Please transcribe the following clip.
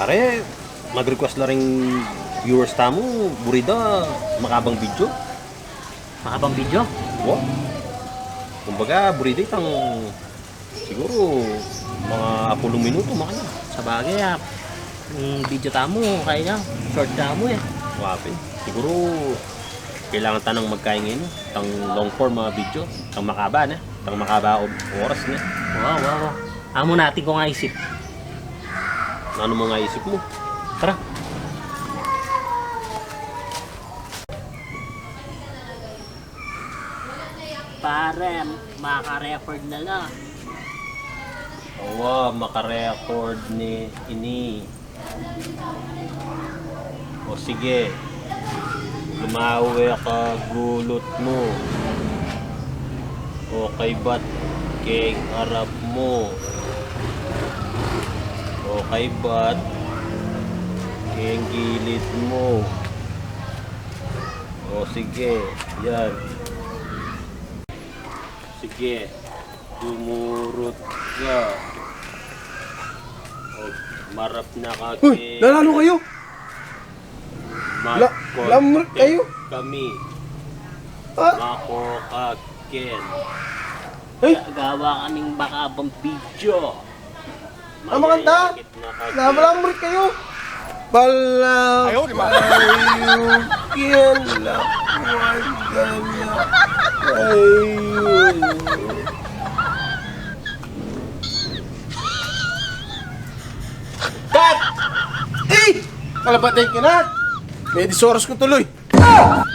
Pare, mag-request na rin viewers tamo, burida, makabang video. Makabang video? Wo? Kumbaga, burida itang siguro mga 10 minuto makanya. Sa bagay ah. Yung video tamo, kaya. Short tamo eh. Wapin. Siguro kailangan tanang magkain ngayon. Tang long form mga video. Tang makaba na. Tang makaba o oras na. Wow, wow, wow. Amo natin kung isip. Ano mga isip mo? Tara. Pare, maka-record na na. Awa, makarecord ni ini. O sige, lumawi ka gulot mo. Okay ba't keng harap mo? Okay ba't keng gilid mo? O sige, yan. Sige, dumurot ka. O, marap na ka Uy, nalalo kayo. La- lamrot kayo. Kami, Ah, mako ka Ken. ay, Gawa kaming makabang video. Ang maganda. Mayayakit na ka, Ken. namalamrit kayo. Bala Ayaw, di ba? Ayun, ayun. Cut! Eh! Kalabatay ka na! May disoras ko tuloy. Ah!